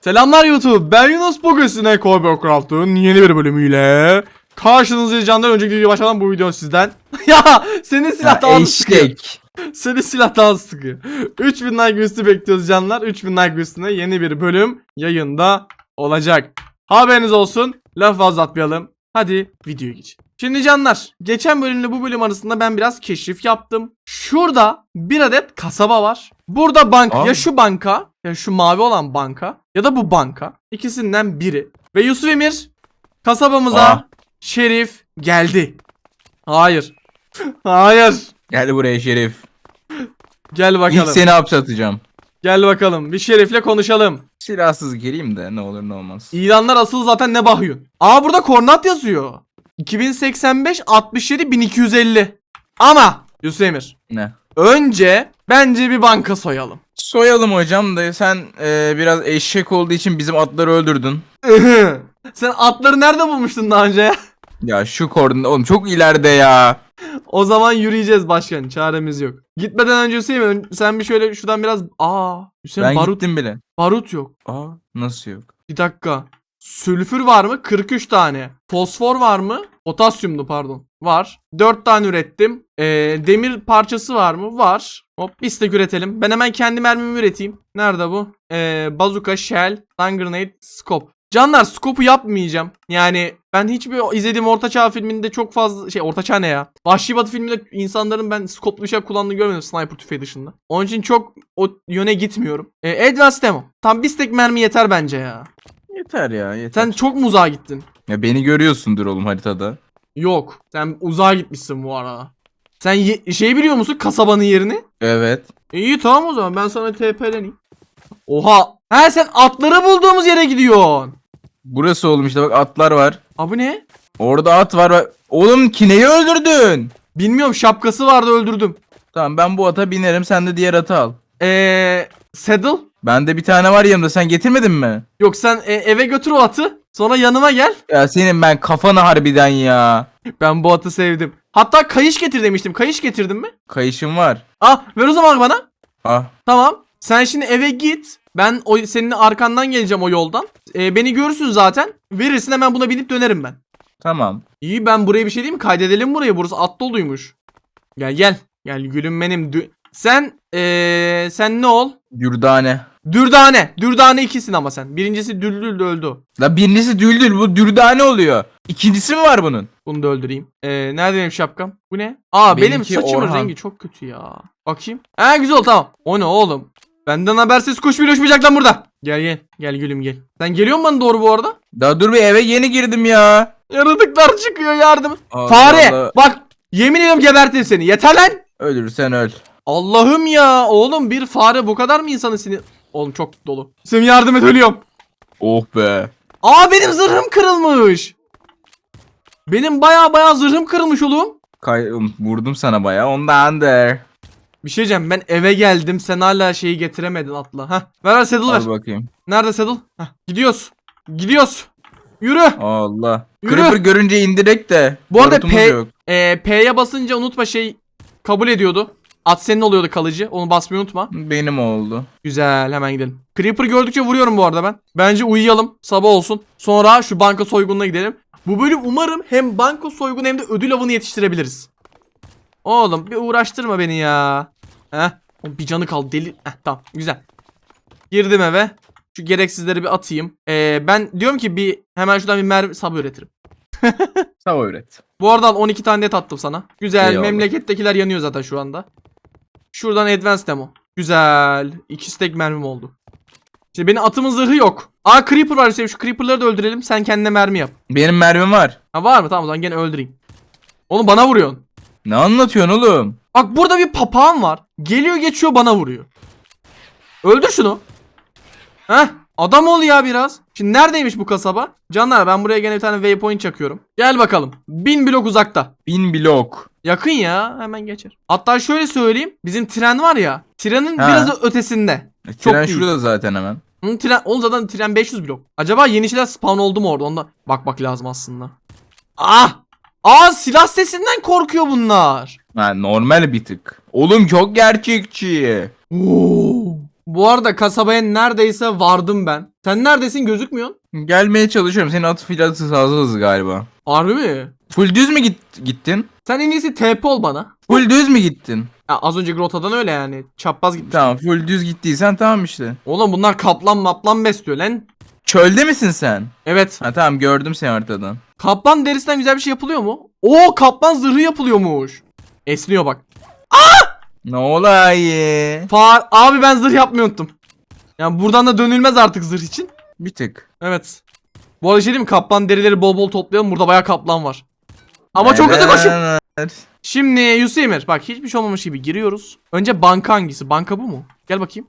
Selamlar YouTube. Ben Yunus bugün sizinle Craft'ın yeni bir bölümüyle karşınızdayız canlar. Önceki videoya başlamadan bu video sizden. ya senin silah daha sıkıyor. Senin silah daha sıkıyor. 3000 like üstü bekliyoruz canlar. 3000 like üstüne yeni bir bölüm yayında olacak. Haberiniz olsun. Laf fazla atmayalım. Hadi videoya geçelim. Şimdi canlar geçen bölümle bu bölüm arasında ben biraz keşif yaptım. Şurada bir adet kasaba var. Burada banka Aa. ya şu banka ya şu mavi olan banka ya da bu banka. İkisinden biri. Ve Yusuf Emir kasabamıza Aa. şerif geldi. Hayır. Hayır. Gel buraya Şerif. Gel İlk bakalım. seni hapse atacağım. Gel bakalım. Bir şerifle konuşalım. Silahsız gireyim de ne olur ne olmaz. İlanlar asıl zaten ne bakıyorsun? Aa burada koordinat yazıyor. 2085 67 1250. Ama Yusuf Emir. Ne? Önce bence bir banka soyalım. Soyalım hocam da sen e, biraz eşek olduğu için bizim atları öldürdün. Sen atları nerede bulmuştun daha önce ya? Ya şu koordinat oğlum çok ileride ya. O zaman yürüyeceğiz başkan. Çaremiz yok. Gitmeden önce Hüseyin sen bir şöyle şuradan biraz... Aa Hüseyin ben barut, gittim bile. barut yok. Aa nasıl yok? Bir dakika. Sülfür var mı? 43 tane. Fosfor var mı? Potasyumdu pardon. Var. 4 tane ürettim. Ee, demir parçası var mı? Var. Hop bir stack üretelim. Ben hemen kendi mermimi üreteyim. Nerede bu? Ee, bazooka, shell, stun grenade, scope. Canlar scope'u yapmayacağım. Yani ben hiçbir izlediğim Ortaçağ filminde çok fazla şey Ortaçağ ne ya? Vahşi Batı filminde insanların ben scope'lu bir şey kullandığını görmedim sniper tüfeği dışında. Onun için çok o yöne gitmiyorum. Ee, Advanced Demo. Tam bir stack mermi yeter bence ya. Yeter ya yeter. Sen çok mu uzağa gittin? Ya beni görüyorsundur oğlum haritada. Yok. Sen uzağa gitmişsin bu arada. Sen ye- şey biliyor musun kasabanın yerini? Evet. İyi tamam o zaman ben sana TP'leneyim. Oha. He sen atları bulduğumuz yere gidiyorsun. Burası oğlum işte bak atlar var. Abi ne? Orada at var. bak. Oğlum kineyi öldürdün. Bilmiyorum şapkası vardı öldürdüm. Tamam ben bu ata binerim sen de diğer atı al. Eee saddle? Bende bir tane var yanımda sen getirmedin mi? Yok sen e, eve götür o atı. Sonra yanıma gel. Ya senin ben kafanı harbiden ya. Ben bu atı sevdim. Hatta kayış getir demiştim. Kayış getirdin mi? Kayışım var. Ah ver o zaman bana. Ah. Tamam. Sen şimdi eve git. Ben o senin arkandan geleceğim o yoldan. Ee, beni görürsün zaten. Verirsin hemen buna binip dönerim ben. Tamam. İyi ben buraya bir şey diyeyim mi? Kaydedelim burayı. Burası at doluymuş. Gel gel. Gel gülüm benim. Dü- sen ee, sen ne ol? Dürdane. Dürdane. Dürdane ikisin ama sen. Birincisi Düldül öldü. La birincisi düldül bu dürdane oluyor. İkincisi mi var bunun? Bunu da öldüreyim. Ee, nerede benim şapkam? Bu ne? Aa benim Benimki saçımın Orhan. rengi çok kötü ya. Bakayım. Ha güzel tamam. O ne oğlum? Benden habersiz kuş bile uçmayacak lan burada. Gel gel. Gel gülüm gel. Sen geliyor musun bana doğru bu arada? Daha dur bir eve yeni girdim ya. Yaratıklar çıkıyor yardım. Allah Fare Allah. bak yemin ediyorum gebertim seni. Yeter lan. Ölürsen öl. Allah'ım ya oğlum bir fare bu kadar mı insanı sinir... Oğlum çok dolu. Sen yardım et ölüyorum. Oh be. Aa benim zırhım kırılmış. Benim baya baya zırhım kırılmış oğlum. Kay vurdum sana bayağı ondandır. Bir şey diyeceğim ben eve geldim sen hala şeyi getiremedin atla. Heh ver ver saddle ver. Al bakayım. Nerede saddle? Heh gidiyoruz. Gidiyoruz. Yürü. Allah. Yürü. Creeper görünce indirek de. Bu arada P- yok. Ee, P'ye basınca unutma şey kabul ediyordu. At senin oluyordu kalıcı. Onu basmayı unutma. Benim oldu. Güzel hemen gidelim. Creeper gördükçe vuruyorum bu arada ben. Bence uyuyalım sabah olsun. Sonra şu banka soygununa gidelim. Bu bölüm umarım hem banka soygunu hem de ödül avını yetiştirebiliriz. Oğlum bir uğraştırma beni ya. Heh. Bir canı kaldı deli. Heh, tamam güzel. Girdim eve. Şu gereksizleri bir atayım. Ee, ben diyorum ki bir hemen şuradan bir mermi sabı üretirim. Sağ öğret. Bu arada al 12 tane net attım sana. Güzel. Eyvallah. Memlekettekiler yanıyor zaten şu anda. Şuradan advanced demo. Güzel. 2 stack mermim oldu. İşte benim atımın zırhı yok. Aa creeper var Hüseyin. Şu creeperları da öldürelim. Sen kendine mermi yap. Benim mermim var. Ha var mı? Tamam o zaman gene öldüreyim. Oğlum bana vuruyorsun. Ne anlatıyorsun oğlum? Bak burada bir papağan var. Geliyor geçiyor bana vuruyor. Öldür şunu. Heh. Adam ol ya biraz. Şimdi neredeymiş bu kasaba? Canlar ben buraya gene bir tane waypoint çakıyorum. Gel bakalım. 1000 blok uzakta. Bin blok. Yakın ya hemen geçer. Hatta şöyle söyleyeyim. Bizim tren var ya. Trenin Ha. biraz ötesinde. E, Çok Tren değil. şurada zaten hemen. Hı, tren, oğlum zaten tren 500 blok. Acaba yeni şeyler spawn oldu mu orada? Onda bakmak lazım aslında. Ah! Aa silah sesinden korkuyor bunlar. Ha, normal bir tık. Oğlum çok gerçekçi. Oo. Bu arada kasabaya neredeyse vardım ben. Sen neredesin gözükmüyorsun. Gelmeye çalışıyorum. Senin atı fazla hızlı galiba. Harbi mi? Full düz mü git gittin? Sen en iyisi TP ol bana. Full düz mü gittin? Ya az önceki rotadan öyle yani. Çapraz gitmiş. Tamam full düz gittiysen tamam işte. Oğlum bunlar kaplan maplan besliyor lan. Çölde misin sen? Evet. Ha tamam gördüm seni haritadan. Kaplan derisinden güzel bir şey yapılıyor mu? Oo kaplan zırhı yapılıyormuş. Esniyor bak. Ne olayı? Far abi ben zırh yapmayı unuttum. Yani buradan da dönülmez artık zırh için. Bir tık. Evet. Bu arada şey diyeyim mi? Kaplan derileri bol bol toplayalım. Burada bayağı kaplan var. Ama çok hızlı koşun. Şimdi Yusimir bak hiçbir şey olmamış gibi giriyoruz. Önce banka hangisi? Banka bu mu? Gel bakayım.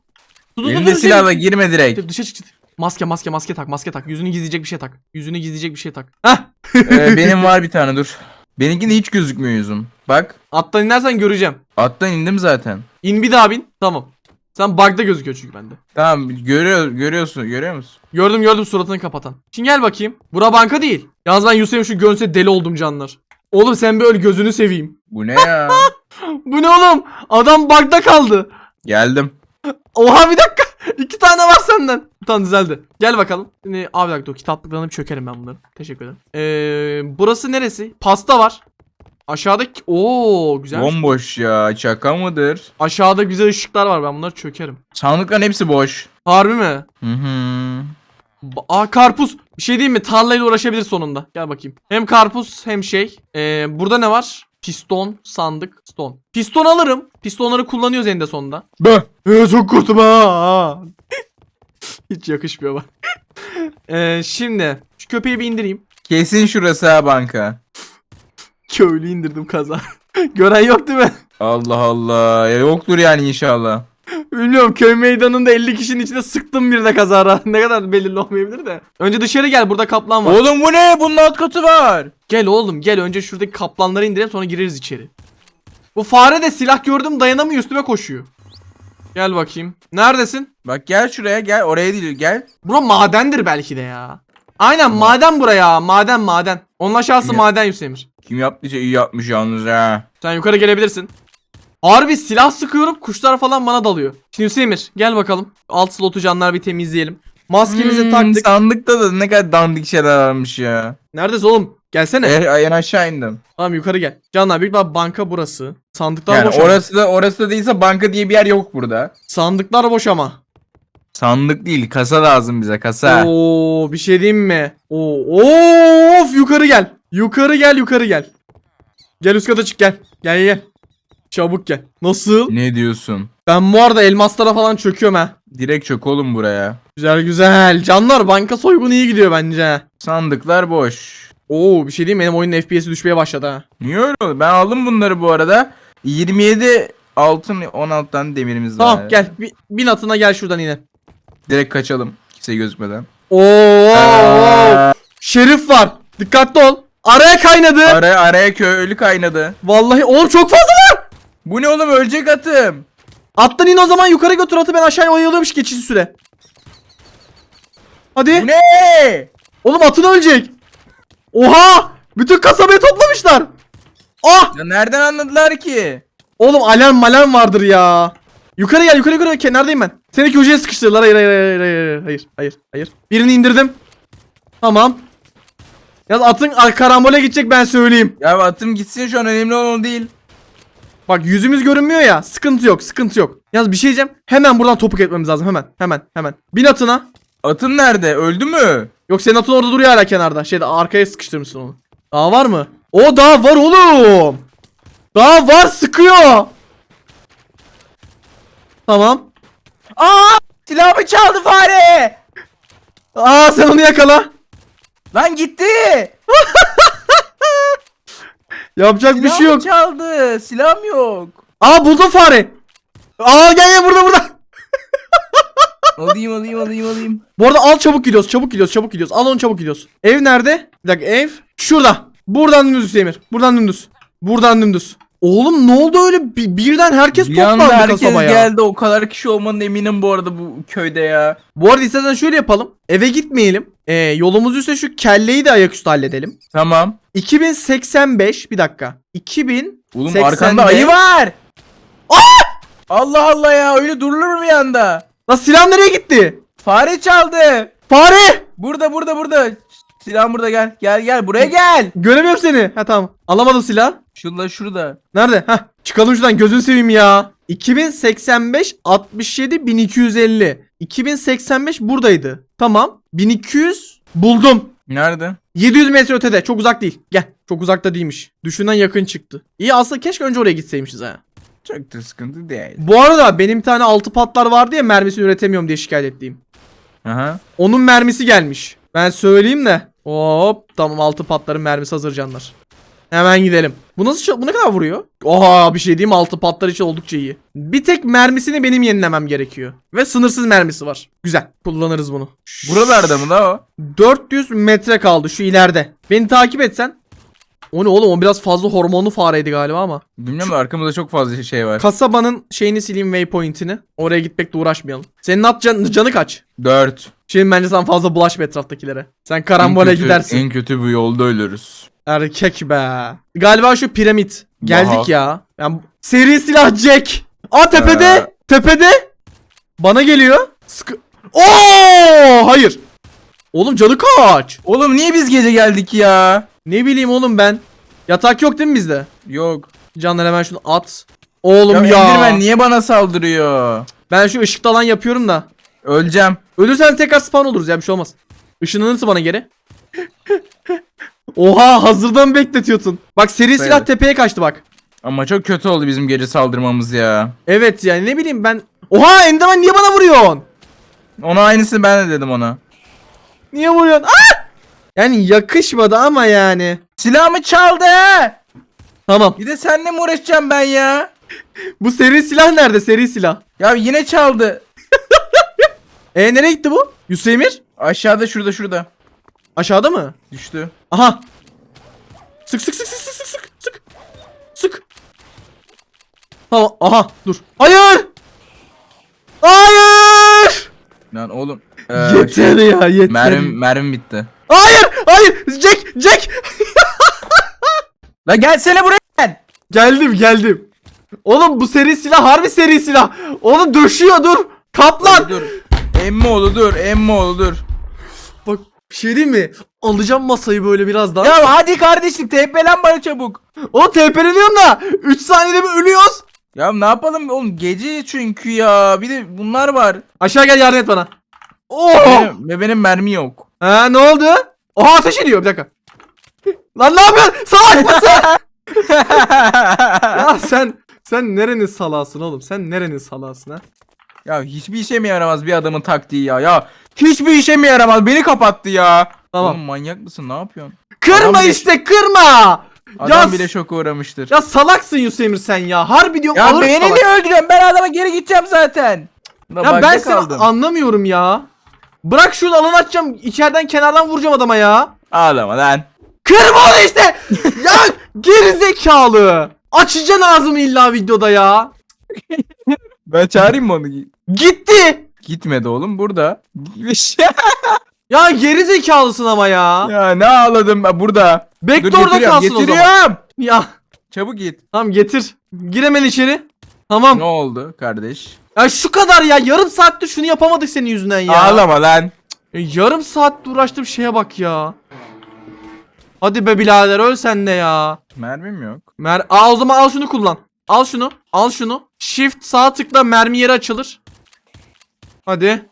Dur, dur, dur, Elinde dur, silahla dur. girme direkt. Dur, Dışarı çık. Maske maske maske tak maske tak. Yüzünü gizleyecek bir şey tak. Yüzünü gizleyecek bir şey tak. Heh. Ee, benim var bir tane dur. Benimkinde hiç gözükmüyor yüzüm. Bak. Attan inersen göreceğim. Attan indim zaten. İn bir daha bin. Tamam. Sen bug'da gözüküyor çünkü bende. Tamam görüyor görüyorsun görüyor musun? Gördüm gördüm suratını kapatan. Şimdi gel bakayım. Bura banka değil. Yalnız ben Yusuf'un şu gönse deli oldum canlar. Oğlum sen bir öl gözünü seveyim. Bu ne ya? Bu ne oğlum? Adam bug'da kaldı. Geldim. Oha bir dakika. İki tane var senden. Tamam düzeldi. Gel bakalım. Şimdi abi dakika dur. Kitaplıklarına bir çökerim ben bunları. Teşekkür ederim. Ee, burası neresi? Pasta var. Aşağıdaki... Oo güzel. Bomboş ya. Şaka mıdır? Aşağıda güzel ışıklar var. Ben bunları çökerim. Sandıkların hepsi boş. Harbi mi? Hı hı. Aa karpuz. Bir şey diyeyim mi? Tarlayla uğraşabilir sonunda. Gel bakayım. Hem karpuz hem şey. Ee, burada ne var? Piston, sandık, stone. Piston alırım. Pistonları kullanıyoruz eninde sonunda. Bö. Ee, çok korktum ha. Hiç yakışmıyor bak. ee, şimdi şu köpeği bir indireyim. Kesin şurası ha banka. Köylü indirdim kaza. Gören yok değil mi? Allah Allah. Ya yoktur yani inşallah. Bilmiyorum köy meydanında 50 kişinin içinde sıktım bir de kazara. ne kadar belirli olmayabilir de. Önce dışarı gel burada kaplan var. Oğlum bu ne? Bunun alt katı var. Gel oğlum gel önce şuradaki kaplanları indirelim sonra gireriz içeri. Bu fare de silah gördüm dayanamıyor üstüme koşuyor. Gel bakayım. Neredesin? Bak gel şuraya gel. Oraya değil gel. Bura madendir belki de ya. Aynen maden buraya maden maden. Onun aşağısı Ya. maden Hüseyin'ir. Kim yaptıysa iyi yapmış yalnız ha. Sen yukarı gelebilirsin. Harbi silah sıkıyorum kuşlar falan bana dalıyor. Şimdi Hüseyin'ir gel bakalım. Alt slotu canlar bir temizleyelim. Maskemizi Hmm, taktık. Sandıkta da ne kadar dandik şeyler varmış ya. Neredesin oğlum? Gelsene. E, en aşağı indim. Tamam yukarı gel. Canlar büyük bir banka burası. Sandıklar Yani boş ama. orası da orası da değilse banka diye bir yer yok burada. Sandıklar boş ama. Sandık değil kasa lazım bize kasa. Oo bir şey diyeyim mi? Oo of yukarı gel. Yukarı gel yukarı gel. Gel üst kata çık gel. Gel gel. Çabuk gel. Nasıl? Ne diyorsun? Ben bu arada elmaslara falan çöküyorum ha. Direkt çök oğlum buraya. Güzel güzel. Canlar banka soygunu iyi gidiyor bence. Sandıklar boş. Oo bir şey diyeyim benim oyunun FPS'i düşmeye başladı ha. Niye öyle oldu? Ben aldım bunları bu arada. 27 altın 16 tane demirimiz var. Tamam gel. Bi- bin atına gel şuradan yine. Direkt kaçalım. Kimse gözükmeden. Oo, Aa, Şerif var. Dikkatli ol. Araya kaynadı. araya araya köylü kaynadı. Vallahi oğlum çok fazla var. Bu ne oğlum ölecek atım. Attan in o zaman yukarı götür atı ben aşağıya oyalıyormuş geçici süre. Hadi. Bu ne? Oğlum atın ölecek. Oha! Bütün kasabayı toplamışlar. Ah! Ya nereden anladılar ki? Oğlum alarm malarm vardır ya. Yukarı gel yukarı yukarı kenardayım ben. Seni köşeye sıkıştırdılar. Hayır hayır hayır hayır hayır hayır hayır. Birini indirdim. Tamam. Yalnız atın ar- karambole gidecek ben söyleyeyim. Ya atım gitsin şu an önemli olan o değil. Bak yüzümüz görünmüyor ya. Sıkıntı yok sıkıntı yok. Yalnız bir şey diyeceğim. Hemen buradan topuk etmemiz lazım hemen hemen hemen. Bin atına. Atın nerede? Öldü mü? Yok senin atın orada duruyor hala kenarda. Şeyde arkaya sıkıştırmışsın onu. Daha var mı? O daha var oğlum. Daha var sıkıyor. Tamam. Aa! Silahımı çaldı fare. Aa sen onu yakala. Lan gitti. Yapacak bir şey yok. çaldı. Silahım yok. Aa buldum fare. Aa gel gel burada burada. alayım alayım alayım alayım. Bu arada al çabuk gidiyoruz çabuk gidiyoruz çabuk gidiyoruz. Al onu çabuk gidiyoruz. Ev nerede? Bir dakika ev. Şurada. Buradan dümdüz Hüseyin. Buradan dümdüz. Buradan dümdüz. Oğlum ne oldu öyle Bi- birden herkes Bir toplandı herkes kasabaya. geldi. O kadar kişi olmanın eminim bu arada bu köyde ya. Bu arada istersen şöyle yapalım. Eve gitmeyelim. Ee, yolumuz üstü şu kelleyi de ayaküstü halledelim. Tamam. 2085 bir dakika. 2000 Oğlum 80'de arkanda ayı var. Allah Allah ya öyle durulur mu bir anda? Lan silah nereye gitti? Fare çaldı. Fare! Burada burada burada. Silahım burada gel. Gel gel buraya gel. Göremiyorum seni. Ha tamam. Alamadım silah. Şurada şurada. Nerede? Heh. Çıkalım şuradan gözünü seveyim ya. 2085 67 1250. 2085 buradaydı. Tamam. 1200 buldum. Nerede? 700 metre ötede. Çok uzak değil. Gel. Çok uzakta değilmiş. Düşünden yakın çıktı. İyi aslında keşke önce oraya gitseymişiz ha. Çok da sıkıntı değil. Bu arada benim bir tane altı patlar vardı ya mermisini üretemiyorum diye şikayet ettiğim. Aha. Onun mermisi gelmiş. Ben söyleyeyim de. Hop tamam altı patların mermisi hazır canlar. Hemen gidelim. Bu nasıl bu ne kadar vuruyor? Oha bir şey diyeyim altı patlar için oldukça iyi. Bir tek mermisini benim yenilemem gerekiyor. Ve sınırsız mermisi var. Güzel. Kullanırız bunu. Buralarda mı da o? 400 metre kaldı şu ileride. Beni takip etsen. O ne oğlum o biraz fazla hormonlu fareydi galiba ama. Bilmiyorum da arkamızda çok fazla şey var. Kasabanın şeyini sileyim waypoint'ini. Oraya gitmekle uğraşmayalım. Senin at can, canı kaç? 4. Şimdi bence sen fazla bulaşma etraftakilere. Sen karambole gidersin. En kötü bu yolda ölürüz. Erkek be. Galiba şu piramit. Geldik Aha. ya. Yani seri silah Jack. Aa tepede. Ee. Tepede. Bana geliyor. Sıkı. Oo hayır. Oğlum canı kaç? Oğlum niye biz gece geldik ya? Ne bileyim oğlum ben. Yatak yok değil mi bizde? Yok. Canlar hemen şunu at. Oğlum Ya, ya. Enderman niye bana saldırıyor? Ben şu ışıkta alan yapıyorum da. Öleceğim. Ölürsen tekrar spawn oluruz ya bir şey olmaz. Işınlanırsa bana geri. Oha hazırdan bekletiyorsun. Bak seri silah Evet. tepeye kaçtı bak. Ama çok kötü oldu bizim gece saldırmamız ya. Evet yani ne bileyim ben. Oha Enderman niye bana vuruyorsun? Ona aynısını ben de dedim ona. Niye vuruyorsun? Ah! Yani yakışmadı ama yani. Silahımı çaldı. Tamam. Bir de seninle mi uğraşacağım ben ya? Bu seri silah nerede? Seri silah. Ya yine çaldı. E nereye gitti bu? Yusemir? Aşağıda şurada şurada. Aşağıda mı? Düştü. Aha. Sık sık sık sık sık sık sık sık. Sık. Tamam. Aha dur. Hayır. Hayır. Lan oğlum. Ee, yeter ya yeter. Mermim, mermim bitti. Hayır. Hayır. Jack. Jack. La gelsene buraya gel. Geldim geldim. Oğlum bu seri silah harbi seri silah. Oğlum döşüyor dur. Kaplan. Dur. Emmoğlu dur. Emmoğlu dur. Bak bir şey diyeyim mi? Alacağım masayı böyle birazdan. Ya hadi kardeşim tepelen bana çabuk. O tepeleniyorum da 3 saniyede bir ölüyoruz. Ya ne yapalım oğlum gece çünkü ya. Bir de bunlar var. Aşağı gel yardım et bana. Oo! Benim, ve benim mermi yok. Ha ne oldu? Oha ateş ediyor bir dakika. Lan ne yapıyorsun? Salak mısın? ya sen sen nerenin salasın oğlum? Sen nerenin salasın ha? Ya hiçbir işe mi yaramaz bir adamın taktiği ya. Ya hiçbir işe mi yaramaz? Beni kapattı ya. Tamam. Oğlum manyak mısın? Ne yapıyorsun? Kırma Adam bile- işte kırma. Adam Ya bile şoka uğramıştır. Ya salaksın Yusemir sen ya. Harbi diyorum Ya ağır beni salak. niye öldürüyorsun? Ben adama geri gideceğim zaten. La Ya bug'da ben seni kaldım. anlamıyorum ya. Bırak şunu alan açacağım. içeriden kenardan vuracağım adama ya. Ağlama lan. Kırma onu işte. ya geri zekalı. Açacaksın ağzımı illa videoda ya. Ben çağırayım mı onu? Gitti. Gitmedi oğlum burada. Gitmiş. Ya geri zekalısın ama ya. ya ne ağladım ben burada. Bekle Dur, orada getiriyorum, kalsın o zaman. getiriyorum. Ya Çabuk git. tamam getir. Gir hemen içeri. Tamam. Ne oldu kardeş? Ya şu kadar ya. Yarım saatte şunu yapamadık senin yüzünden ya. Ağlama lan. Ya yarım saat uğraştım şeye bak ya. Hadi be birader öl sen de ya. Mermim yok. Mer Aa o zaman al şunu kullan. Al şunu. Al şunu. Shift sağ tıkla mermi yeri açılır. Hadi.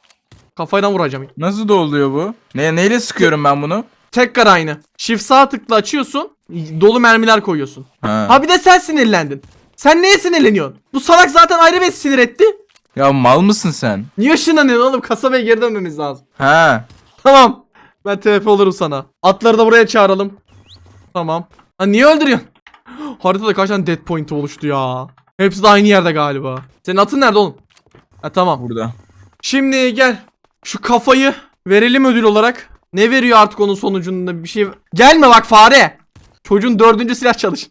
Kafayla vuracağım. Nasıl doluyor bu? Ne neyle sıkıyorum ben bunu? Tekrar aynı. Shift sağ tıkla açıyorsun. Dolu mermiler koyuyorsun. Ha. Ha bir de sen sinirlendin. Sen neye sinirleniyorsun? Bu salak zaten ayrı bir sinir etti. Ya mal mısın sen? Niye ışınlanıyorsun oğlum? Kasabaya geri dönmemiz lazım. Ha. Tamam. Ben TP olurum sana. Atları da buraya çağıralım. Tamam. Ha niye öldürüyorsun? Haritada kaç tane dead point oluştu ya. Hepsi de aynı yerde galiba. Senin atın nerede oğlum? Ha tamam. Burada. Şimdi gel. Şu kafayı verelim ödül olarak. Ne veriyor artık onun sonucunda bir şey. Gelme bak fare. Çocuğun dördüncü silah çalış.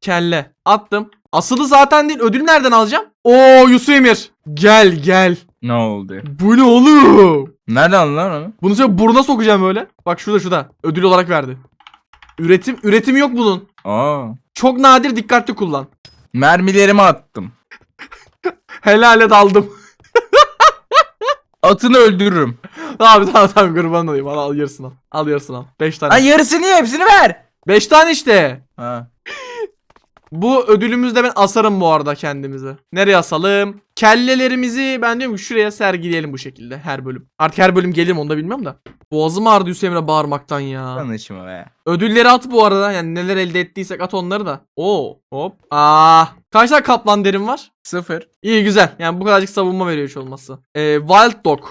Kelle. Attım. Asılı zaten değil. Ödül nereden alacağım? Oo Yusuf Emir. Gel gel. Ne oldu? Bu ne oğlum? Nereden lan onu? Bunu şöyle buruna sokacağım böyle. Bak şurada şurada. Ödül olarak verdi. Üretim üretim yok bunun. Aa. Çok nadir dikkatli kullan. Mermilerimi attım. Helale daldım. atını öldürürüm. Abi tamam tamam kurban olayım. Al, al yarısını al. Al yarısını al. 5 Lan tane. yarısını niye hepsini ver. 5 tane işte. Ha. Bu ödülümüzde ben asarım bu arada kendimizi. Nereye asalım? Kellelerimizi ben diyorum ki şuraya sergileyelim bu şekilde her bölüm. Artık her bölüm gelir mi onu da bilmiyorum da. Boğazım ağrıdı Hüseyin'e bağırmaktan ya. Tanışma be. Ödülleri at bu arada. Yani neler elde ettiysek at onları da. Oo hop. Aa. Kaç tane kaplan derim var? Sıfır. İyi güzel. Yani bu kadarcık savunma veriyor hiç olmazsa. Ee, Wild Dog.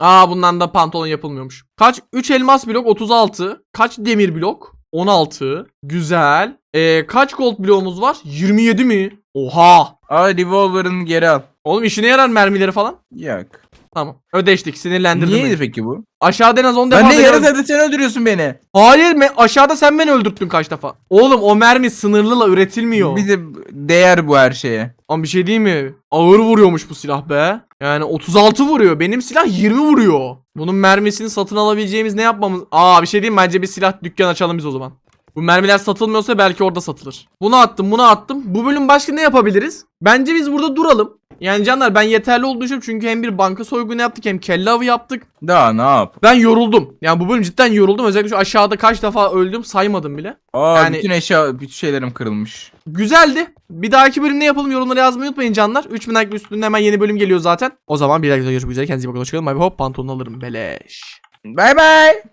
Aa bundan da pantolon yapılmıyormuş. Kaç? 3 elmas blok 36. Kaç demir blok? 16. Güzel. Ee, kaç gold bloğumuz var? 27 mi? Oha. Aa revolver'ını geri al. Oğlum işine yarar mermileri falan. Yok. Tamam. Ödeştik. Sinirlendirdim. Niyeydi beni. peki bu? Aşağıda en az 10 defa Ben ne beni yarı öldür- zaten sen öldürüyorsun beni. Hayır me- aşağıda sen beni öldürttün kaç defa. Oğlum o mermi sınırlıyla üretilmiyor. Bir de değer bu her şeye. Ama bir şey değil mi? Ağır vuruyormuş bu silah be. Yani 36 vuruyor. Benim silah 20 vuruyor. Bunun mermisini satın alabileceğimiz ne yapmamız? Aa bir şey diyeyim bence bir silah dükkan açalım biz o zaman. Bu mermiler satılmıyorsa belki orada satılır. Bunu attım, bunu attım. Bu bölüm başka ne yapabiliriz? Bence biz burada duralım. Yani canlar ben yeterli olduğunu düşünüyorum çünkü hem bir banka soygunu yaptık hem kelle avı yaptık. Daha ne yap? Ben yoruldum. Yani bu bölüm cidden yoruldum. Özellikle şu aşağıda kaç defa öldüm saymadım bile. Aa Yani- bütün eşya, bütün şeylerim kırılmış. Güzeldi. Bir dahaki bölüm ne yapalım yorumlara yazmayı unutmayın canlar. 3000 like üstünde hemen yeni bölüm geliyor zaten. O zaman bir dahaki videoda görüşmek üzere. Kendinize iyi bakın. Hoşçakalın. Hop pantolon alırım. Beleş. Bay bay.